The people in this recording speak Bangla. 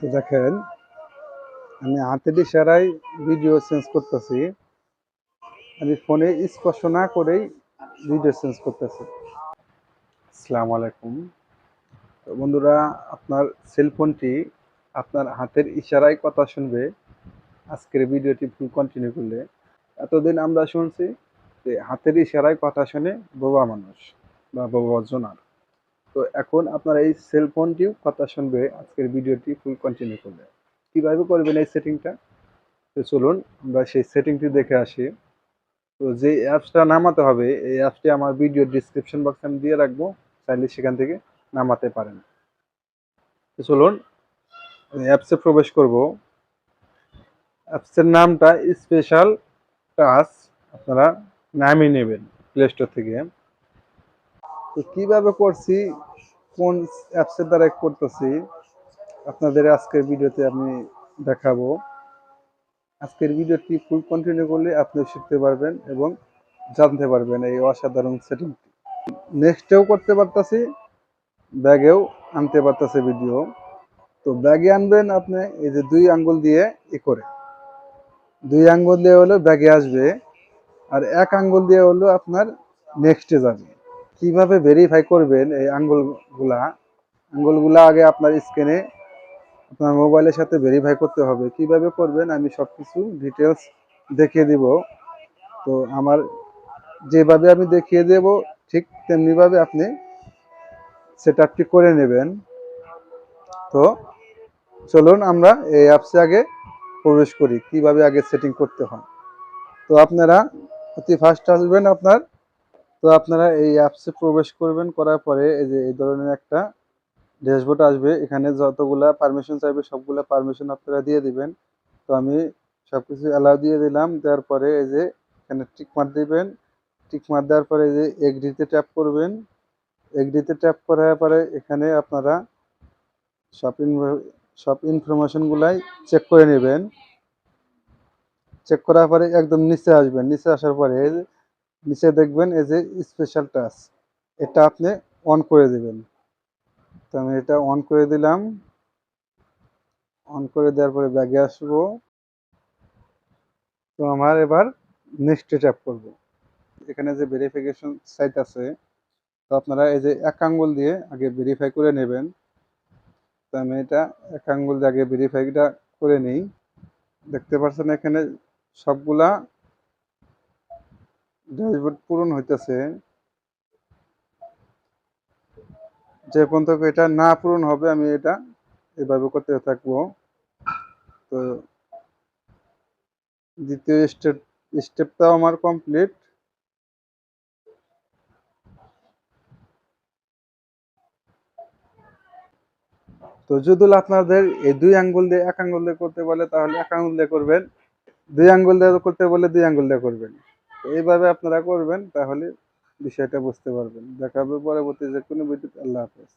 তো দেখেন, আমি হাতের ইশারায় ভিডিও চেঞ্জ করতেছি। আমি ফোনে স্পর্শ না করেই ভিডিও চেঞ্জ করতেছি। আসসালামু আলাইকুম। তো বন্ধুরা, আপনার সেলফোনটি আপনার হাতের ইশারায় কথা শুনবে। আজকের ভিডিওটি ফুল কন্টিনিউ করলে। এতদিন আমরা শুনছি যে হাতের ইশারায় কথা শুনে বোবা মানুষ বা বোবা জনার। তো এখন আপনার এই সেলফোনটিও কথা শুনবে, আজকের ভিডিওটি ফুল কন্টিনিউ করবে। কীভাবে করবেন এই সেটিংটা তো চলুন, আমরা সেই সেটিংটি দেখে আসি। তো যে অ্যাপসটা নামাতে হবে, এই অ্যাপসটি আমার ভিডিও ডিসক্রিপশন বক্সে আমি দিয়ে রাখব, চাইলে সেখান থেকে নামাতে পারেন। তো চলুন অ্যাপসে প্রবেশ করব। অ্যাপসের নামটা স্পেশাল টাচ আপনারা নামিয়ে নেবেন প্লে স্টোর থেকে। তো কীভাবে করছি, কোন অ্যাপসের দ্বারা করতেছি, আপনাদের আজকের ভিডিওতে আমি দেখাবো। আজকের ভিডিওটি ফুল কন্টিনিউ করলে আপনি শিখতে পারবেন এবং জানতে পারবেন এই অসাধারণ সেটিংটি নেক্সটেও করতে পারতাছি, ব্যাগেও আনতে পারতাছে ভিডিও তো ব্যাগে আনবেন আপনি, এই যে দুই আঙ্গুল দিয়ে ই করে। দুই আঙ্গুল দিয়ে হলো ব্যাগে আসবে, আর এক আঙ্গুল দিয়ে হলো আপনার নেক্সটে যাবে। কীভাবে ভেরিফাই করবেন এই আঙ্গুলগুলা? আঙ্গুলগুলা আগে আপনার স্ক্রিনে আপনার মোবাইলের সাথে ভেরিফাই করতে হবে। কীভাবে করবেন আমি সব কিছু ডিটেলস দেখিয়ে দিব। তো আমার যেভাবে আমি দেখিয়ে দেব, ঠিক তেমনিভাবে আপনি সেট আপটি করে নেবেন। তো চলুন আমরা এই অ্যাপসে আগে প্রবেশ করি, কীভাবে আগে সেটিং করতে হয়। তো আপনারা অতি ফার্স্ট আসবেন আপনার তো আপনারা এই অ্যাপসে প্রবেশ করবেন, করার পরে এই যে এই ধরনের একটা ড্যাশবোর্ড আসবে, এখানে যতগুলা পারমিশন চাইবে সবগুলা পারমিশন আপনারা দিয়ে দিবেন। তো আমি সব কিছু অ্যালাউ দিয়ে দিলাম, দেওয়ার পরে এই যে এখানে টিক মার দিবেন। টিক মার দেওয়ার পরে এই যে এগ্রিতে ট্যাপ করবেন। এগ্রিতে ট্যাপ করার পরে এখানে আপনারা সব সব ইনফরমেশনগুলাই চেক করে নেবেন। চেক করার পরে একদম নিচে আসবেন। নিচে আসার পরে এই যে নিচে দেখবেন এই যে স্পেশাল টাচ এটা আপনি অন করে দিবেন। তো আমি এটা অন করে দিলাম। অন করে দেওয়ার পরে ব্যাগে আসব। তো আমার এবার নেক্সট ট্যাপ করব। এখানে যে ভেরিফিকেশন সাইট আছে, তো আপনারা এই যে এক আঙ্গুল দিয়ে আগে ভেরিফাই করে নেবেন। তো আমি এটা এক আঙ্গুল দিয়ে আগে ভেরিফাইটা করে নিই। দেখতে পাচ্ছেন এখানে সবগুলা ড্যাশবোর্ড পূরণ হইতেছে। যে পর্যন্ত এটা না পূরণ হবে, আমি এটা এভাবে করতে থাকব। তো দ্বিতীয় স্টেপ, স্টেপটাও আমার কমপ্লিট তো যদি আপনাদের এই দুই আঙ্গুল দিয়ে এক আঙ্গুল দিয়ে করতে বলে, তাহলে এক আঙ্গুল দিয়ে করবেন, দুই আঙ্গুল দিয়ে করতে বলে দুই আঙ্গুল দিয়ে করবেন। এইভাবে আপনারা করবেন, তাহলে বিষয়টা বুঝতে পারবেন। দেখা হবে পরবর্তী যে কোনো ভিডিওতে আল্লাহ হাফেজ।